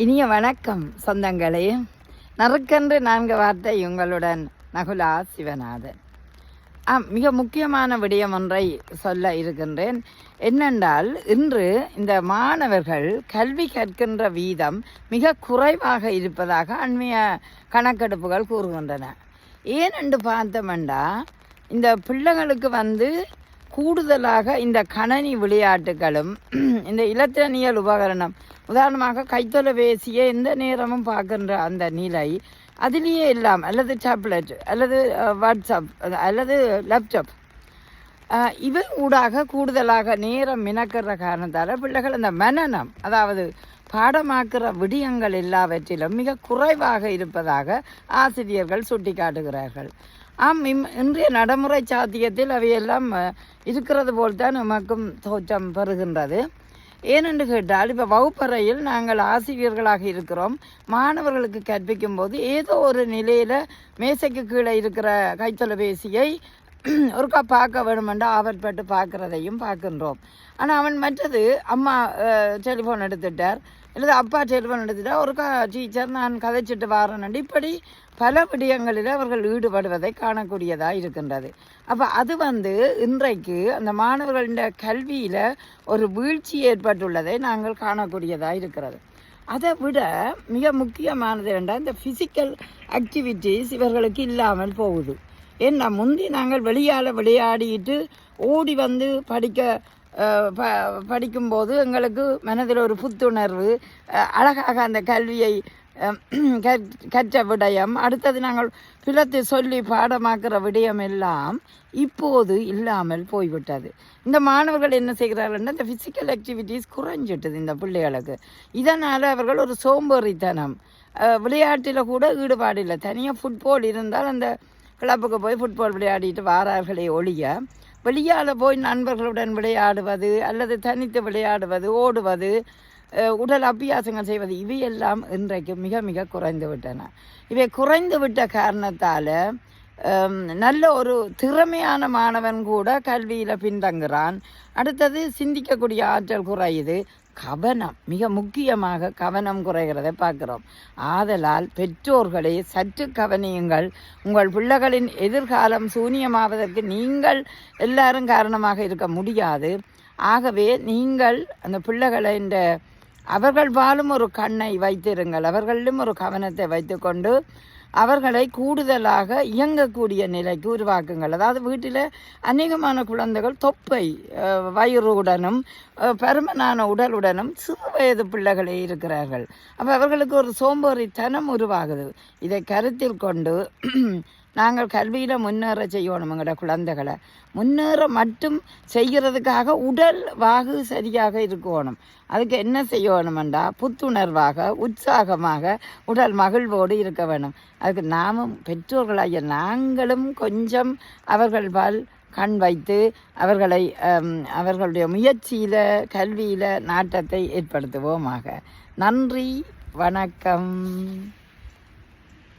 இனிய வணக்கம் சொந்தங்களே. நறுக்கென்று நான்கு வார்த்தை உங்களுடன் நகுலா சிவநாதன். ஆம் மிக முக்கியமான விடயம் ஒன்றை சொல்ல இருக்கின்றேன். என்னென்றால் இன்று இந்த மாணவர்கள் கல்வி கற்கின்ற வீதம் மிக குறைவாக இருப்பதாக அண்மைய கணக்கெடுப்புகள் கூறுகின்றன. ஏன் என்று பார்த்தோம்டா இந்த பிள்ளைகளுக்கு வந்து கூடுதலாக இந்த கணனி விளையாட்டுகளும் இந்த இலத்திரனியல் உபகரணம் உதாரணமாக கைத்தொலைபேசியை எந்த நேரமும் பார்க்கின்ற அந்த நிலை அதிலேயே எல்லாம் அல்லது டேப்லெட் அல்லது வாட்ஸ்அப் அல்லது லேப்டாப் இவை ஊடாக கூடுதலாக நேரம் மினக்கிற காரணத்தால் பிள்ளைகள் அந்த மனநம் அதாவது பாடமாக்குற விடியங்கள் எல்லாவற்றிலும் மிக குறைவாக இருப்பதாக ஆசிரியர்கள் சுட்டிக்காட்டுகிறார்கள். ஆம் இம் இன்றைய நடைமுறை சாத்தியத்தில் அவையெல்லாம் இருக்கிறது போல்தான் நமக்கும் தோற்றம் பெறுகின்றது. ஏனென்று கேட்டால் இப்போ வகுப்பறையில் நாங்கள் ஆசிரியர்களாக இருக்கிறோம். மாணவர்களுக்கு கற்பிக்கும் போது ஏதோ ஒரு நிலையில் மேசைக்கு கீழே இருக்கிற கைத்தொலைபேசியை ஒருக்கா பார்க்க வேணுமென்று ஆவற்பட்டு பார்க்குறதையும் பார்க்கின்றோம். ஆனால் அவன் மற்றது அம்மா டெலிஃபோன் எடுத்துட்டார். அல்லது அப்பா டெலிஃபோன் எடுத்துட்டா ஒருக்கா டீச்சர் நான் கதைச்சிட்டு வரேன் இப்படி பல விடயங்களில் அவர்கள் ஈடுபடுவதை காணக்கூடியதாக இருக்கின்றது. அப்போ அது வந்து இன்றைக்கு அந்த மாணவர்களின் கல்வியில் ஒரு வீழ்ச்சி ஏற்பட்டுள்ளதை நாங்கள் காணக்கூடியதாக இருக்கிறது. அதை விட மிக முக்கியமானது என்றால் இந்த ஃபிசிக்கல் ஆக்டிவிட்டீஸ் இவர்களுக்கு இல்லாமல் போகுது. ஏன்னா முந்தி நாங்கள் வெளியால் விளையாடிட்டு ஓடி வந்து படிக்க ப படிக்கும்போது எங்களுக்கு மனதில் ஒரு புத்துணர்வு அழகாக அந்த கல்வியை கற்ற விடயம். அடுத்தது நாங்கள் பிளத்து சொல்லி பாடமாக்குற விடயம் எல்லாம் இப்போது இல்லாமல் போய்விட்டது. இந்த மாணவர்கள் என்ன செய்கிறார்கள்னா இந்த ஃபிசிக்கல் ஆக்டிவிட்டீஸ் குறைஞ்சிட்டது இந்த பிள்ளைகளுக்கு. இதனால் அவர்கள் ஒரு சோம்பேறித்தனம். விளையாட்டில் கூட ஈடுபாடு இல்லை தனியாக ஃபுட்பால் இருந்தால் அந்த கிளப்புக்கு போய் ஃபுட்பால் விளையாடிட்டு வாரார்களே ஒழிய வெளியால் போய் நண்பர்களுடன் விளையாடுவது அல்லது தனித்து விளையாடுவது ஓடுவது உடல் அபியாசங்கள் செய்வது இவையெல்லாம் இன்றைக்கு மிக மிக குறைந்து விட்டன. இவை குறைந்து விட்ட காரணத்தால் நல்ல ஒரு திறமையான மாணவன் கூட கல்வியில் பின்தங்குறான். அடுத்தது சிந்திக்கக்கூடிய ஆற்றல் குறையுது. கவனம் மிக முக்கியமாக கவனம் குறைகிறதை பார்க்கிறோம். ஆதலால் பெற்றோர்களே சற்று கவனியுங்கள். உங்கள் பிள்ளைகளின் எதிர்காலம் சூனியமாவதற்கு நீங்கள் எல்லாரும் காரணமாக இருக்க முடியாது. ஆகவே நீங்கள் அந்த பிள்ளைகளை இந்த அவர்கள் வாழும் ஒரு கண்ணை வைத்திருங்கள். அவர்களிலும் ஒரு கவனத்தை வைத்துக்கொண்டு அவர்களை கூடுதலாக இயங்கக்கூடிய நிலைக்கு உருவாக்குங்கள். அதாவது வீட்டில் அநேகமான குழந்தைகள் தொப்பை வயிறுடனும் பெருமனான பருமனான உடலுடனும் சிறு வயது பிள்ளைகளே இருக்கிறார்கள். அப்போ அவர்களுக்கு ஒரு சோம்பேறித்தனம் உருவாகுது. இதை கருத்தில் கொண்டு நாங்கள் கல்வியில் முன்னேற செய்யணும் எங்களோட குழந்தைகளை. முன்னேற மட்டும் செய்கிறதுக்காக உடல் வாகு சரியாக இருக்கணும். அதுக்கு என்ன செய்யணுமெண்டா புத்துணர்வாக உற்சாகமாக உடல் மகிழ்வோடு இருக்க வேணும். அதுக்கு நாமும் பெற்றோர்களாகிய நாங்களும் கொஞ்சம் அவர்கள் பால் கண் வைத்து அவர்களை அவர்களுடைய முயற்சியில் கல்வியில் நாட்டத்தை ஏற்படுத்துவோமாக. நன்றி வணக்கம்.